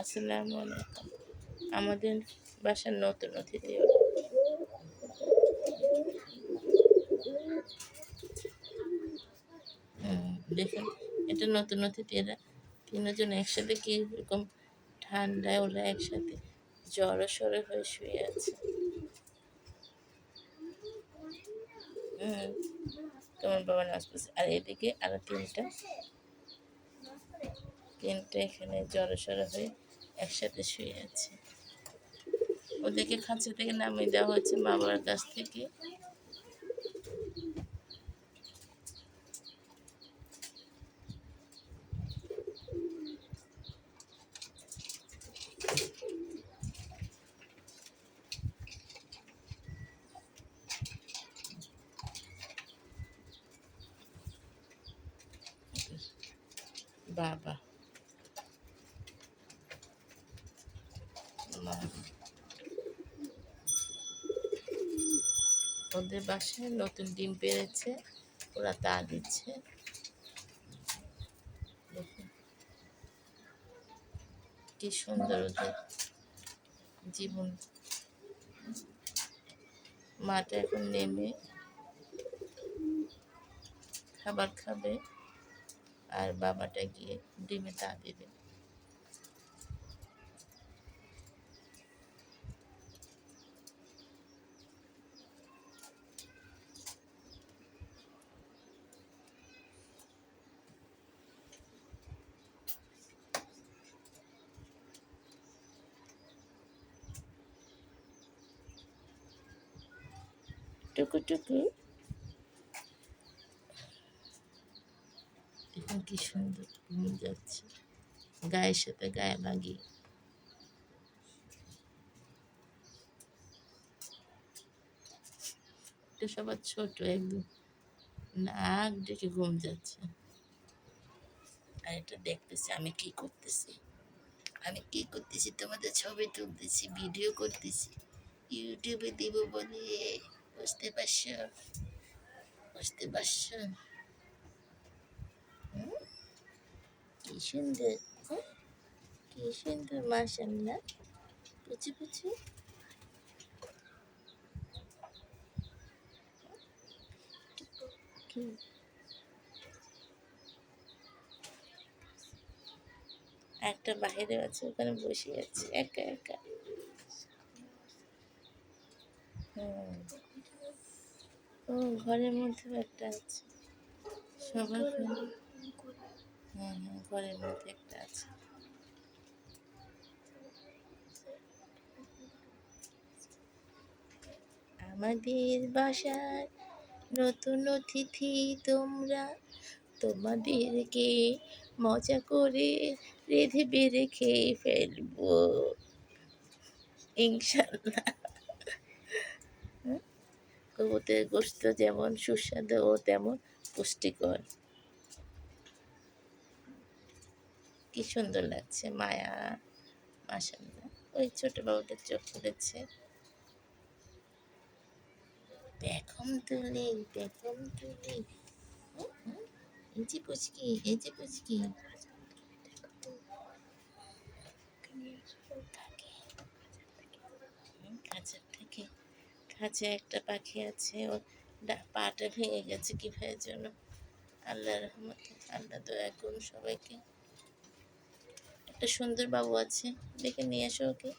আসসালামু আলাইকুম আমাদের বাসার নতুন অতিথি। দেখুন, এটা নতুন অতিথি, এরা তিনজন একসাথে কি রকম ঠান্ডায় ওরা একসাথে সরে হয়ে শুয়ে আছে। তোমার বাবা নাচ করছে আর এদিকে আরও তিনটা। তিনটা এখানে জ্বর সরে হয়ে একসাথে শুয়ে আছে। ওদেরকে খাঁচা থেকে নামিয়ে দেওয়া হয়েছে বাবার কাছ থেকে। বাবা। ওদের বাসায় নতুন ডিম পেরেছে, ওরা তা দিচ্ছে। কি সুন্দর ওদের জীবন। মাটা এখন নেমে খাবার খাবে আর বাবাটা গিয়ে ডিমে তা দেবে। টুকু টুকু দেখুন কি সুন্দর ঘুম যাচ্ছে। গায়ের সাথে গায়ে লাগিয়ে এটা সবার ছোট একদম। নাক ডেকে ঘুম যাচ্ছে। আর এটা দেখতেছি আমি কি করতেছি। আমি কি করতেছি? তোমাদের ছবি তুলতেছি ভিডিও করতেছি। ইউটিউবে দিব বলে। বুঝতে পারছ বুঝতে পারছ? কি সুন্দর? কি সুন্দর মাশাল্লাহ পুচি পুচি কি একটা বাইরে আছে, ওখানে বসে আছে, একা একা। হুম। ও, ঘরের মধ্যেও একটা আছে। সবার হ্যাঁ হ্যাঁ ঘরের মধ্যে একটা আছে। আমাদের বাসায় নতুন অতিথি তোমরা। তোমাদেরকে মজা করে রেঁধে বেড়ে খেয়ে ফেলব। ইনশাল্লাহ? কবুতরের গোস্ত যেমন সুস্বাদু ও তেমন পুষ্টিকর। কি সুন্দর লাগছে, মায়া মাসাল্লাহ ওই ছোট বাবুটা চোখ খুলেছে। বেগম তুলি বেগম তুলি এই যে পুচকি, এই যে পুচকি। খাঁচার থেকে। খাঁচায় একটা পাখি আছে ও পাটা ভেঙে গেছে কীভাবে যেন আল্লাহ রহমতে, আল্লাহ দয়া করুন সবাইকে। একটা সুন্দর বাবু আছে দেখে নিয়ে এসো ওকে।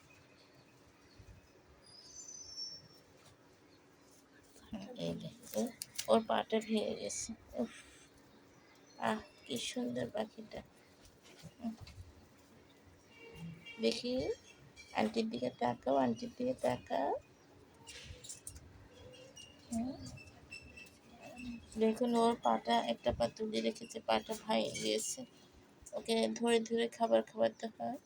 ওর পাটা ভেঙে গেছে, উফ। আহ, কি সুন্দর পাখিটা। দেখি, আন্টির দিকে তাকাও, আন্টির দিকে তাকাও। দেখুন, ওর পাটা, একটা পা তুলে রেখেছে, পাটা ভেঙে গিয়েছে। ওকে ধরে ধরে খাবার খাওয়াতে হয়।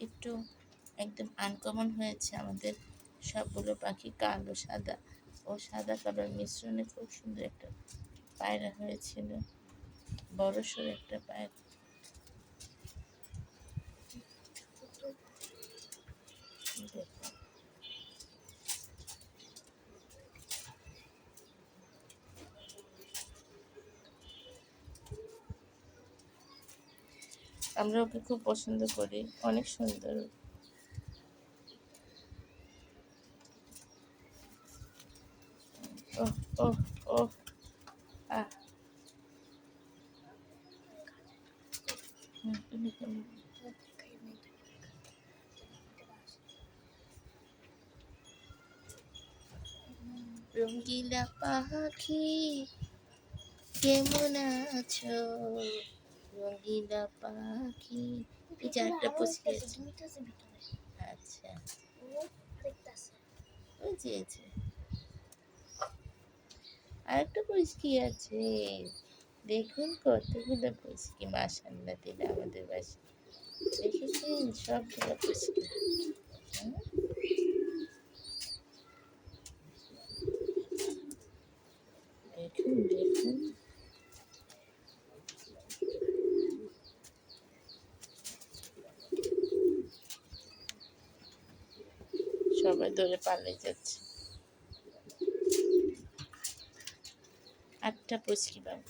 একটু একদম আনকমন হয়েছে আমাদের সবগুলো পাখি, কালো, সাদা। ও সাদা কালার মিশ্রণে খুব সুন্দর একটা পায়রা হয়েছিল। বড় সড় একটা পায়রা। আমরা ওকে খুব পছন্দ করি। অনেক সুন্দর। হুম, তুমি কেমন? রঙ্গিলা পাখি কেমন আছো? রঙ্গিলা পাখি। এই একটা পুচকি আছে। আচ্ছা। ওই যে আরেকটা পুচকি আছে। দেখুন কতগুলো পুচকি মাসাল্লা দিলে আমাদের বাসা দেখেছেন? সবগুলো পুচকি। দেখুন দেখুন। সবাই ধরে পালিয়ে যাচ্ছে। আটটা পুচকি বাবু।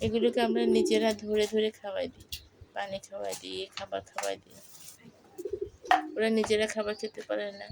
এগুলোকে আমরা নিজেরা ধরে ধরে খাওয়াই দিই। পানি খাওয়াই দিই, খাবার খাওয়াই দিই। ওরা নিজেরা খাবার খেতে পারে না।